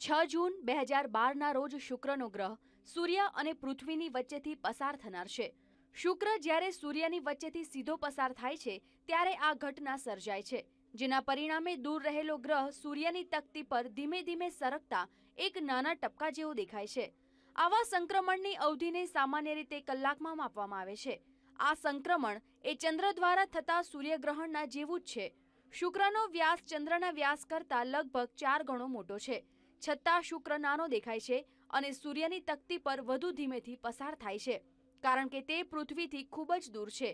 છ જૂન બે હજાર બારના રોજ શુક્રનો ગ્રહ સૂર્ય અને પૃથ્વીની વચ્ચેથી પસાર થનાર છે. શુક્ર જ્યારે સૂર્યની વચ્ચેથી સીધો પસાર થાય છે, ત્યારે આ ઘટના સર્જાય છે, જેના પરિણામે દૂર રહેલો ગ્રહ સૂર્યની તકતી પર ધીમે ધીમે સરકતા એક નાના ટપકા જેવો દેખાય છે. આવા સંક્રમણની અવધિને સામાન્ય રીતે કલાકમાં માપવામાં આવે છે. આ સંક્રમણ એ ચંદ્ર દ્વારા થતા સૂર્યગ્રહણના જેવું જ છે. શુક્રનો વ્યાસ ચંદ્રના વ્યાસ કરતાં લગભગ ચાર ગણો મોટો છે. છતાં શુક્ર નાનો દેખાય છે અને સૂર્યની તકતી પર વધુ ધીમેથી પસાર થાય છે કારણ કે તે પૃથ્વીથી ખૂબ જ દૂર છે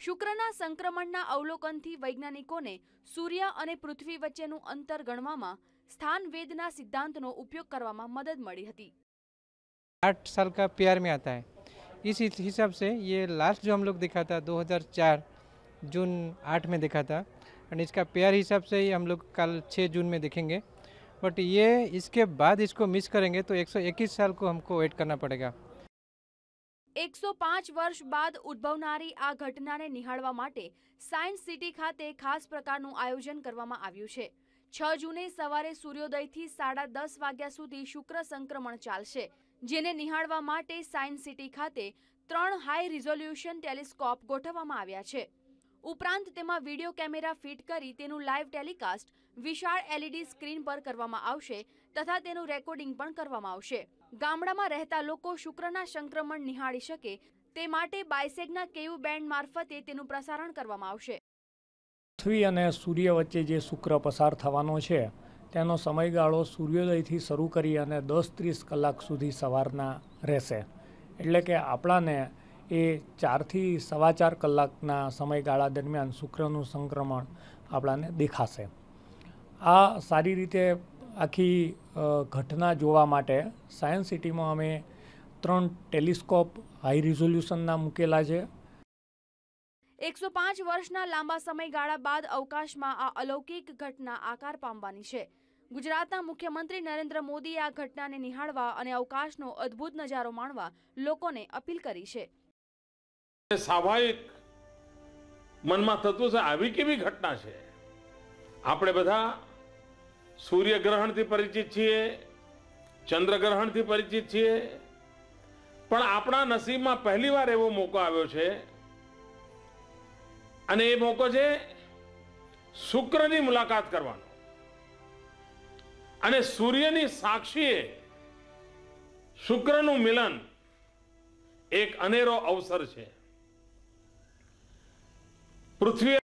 શુક્રના સંક્રમણના અવલોકનથી વૈજ્ઞાનિકોને સૂર્ય અને પૃથ્વી વચ્ચેનું અંતર ગણવામાં સ્થાનવેદના સિદ્ધાંતનો ઉપયોગ કરવામાં મદદ મળી હતી आठ साल का प्यार में आता है इस हिस- हिसाब से ये लास्ट जो हम लोग देखा था 2004 जून आठ में देखा था एंड इसका प्यार हिसाब से ही हम लोग कल छः जून में देखेंगे बट ये इसके बाद इसको मिस करेंगे तो 121 साल को हमको वेट करना पड़ेगा એકસો પાંચ વર્ષ બાદ ઉદ્ભવનારી આ ઘટનાને નિહાળવા માટે સાયન્સ સિટી ખાતે ખાસ પ્રકારનું આયોજન કરવામાં આવ્યું છે છ જૂને સવારે સૂર્યોદયથી સાડા દસ વાગ્યા સુધી શુક્ર સંક્રમણ ચાલશે જેને નિહાળવા માટે સાયન્સ સિટી ખાતે ત્રણ હાઈ રિઝોલ્યુશન ટેલિસ્કોપ ગોઠવવામાં આવ્યા છે ઉપરાંત તેમાં વીડિયો કેમેરા ફિટ કરી તેનું લાઈવ ટેલિકાસ્ટ વિશાળ એલઈડી સ્ક્રીન પર કરવામાં આવશે તથા તેનું રેકોર્ડિંગ પણ કરવામાં આવશે. ગામડામાં રહેતા લોકો શુક્રના સંક્રમણ નિહાળી શકે તે માટે બાયસેગના કેયુ બેન્ડ મારફતે તેનું પ્રસારણ કરવામાં આવશે. પૃથ્વી અને સૂર્ય વચ્ચે જે શુક્ર પસાર થવાનો છે, તેનો સમયગાળો સૂર્યોદયથી શરૂ કરી અને દસ ત્રીસ કલાક સુધી સવારના રહેશે. એટલે કે આપણાને એ ચારથી સવા ચાર કલાકના સમયગાળા દરમિયાન શુક્રનું સંક્રમણ આપણાને દેખાશે. આ સારી રીતે આખી ઘટના જોવા માટે સાયન્સ સિટીમાં અમે ત્રણ ટેલિસ્કોપ હાઈ રિઝોલ્યુશનના મૂકેલા છે. એકસો પાંચ વર્ષના લાંબા સમયગાળા બાદ અવકાશમાં આ અલૌકિક ઘટના આકાર પામવાની છે. ગુજરાતના મુખ્યમંત્રી નરેન્દ્ર મોદીએ આ ઘટનાને નિહાળવા અને અવકાશનો અદ્ભુત નજારો માણવા લોકોને અપીલ કરી છે. સ્વાભાવિક મનમાં થતું છે, આવી કેવી ઘટના છે? આપણે બધા સૂર્યગ્રહણથી પરિચિત છીએ, ચંદ્રગ્રહણથી પરિચિત છીએ, પણ આપણા નસીબમાં પહેલીવાર એવો મોકો આવ્યો છે. અને એ મોકો છે, શુક્રની મુલાકાત કરવાનો. અને સૂર્યની સાક્ષીએ શુક્રનું મિલન એક અનેરો અવસર છે. પૃથ્વી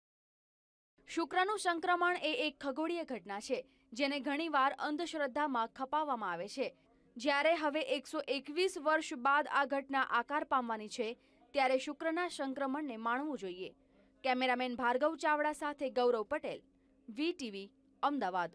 શુક્રનું સંક્રમણ એ એક ખગોળીય ઘટના છે, જેને ઘણીવાર અંધશ્રદ્ધામાં ખપાવવામાં આવે છે. જ્યારે હવે એકસો એકવીસ વર્ષ બાદ આ ઘટના આકાર પામવાની છે, ત્યારે શુક્રના સંક્રમણને માણવું જોઈએ. કેમેરામેન ભાર્ગવ ચાવડા સાથે ગૌરવ પટેલ વીટીવી અમદાવાદ.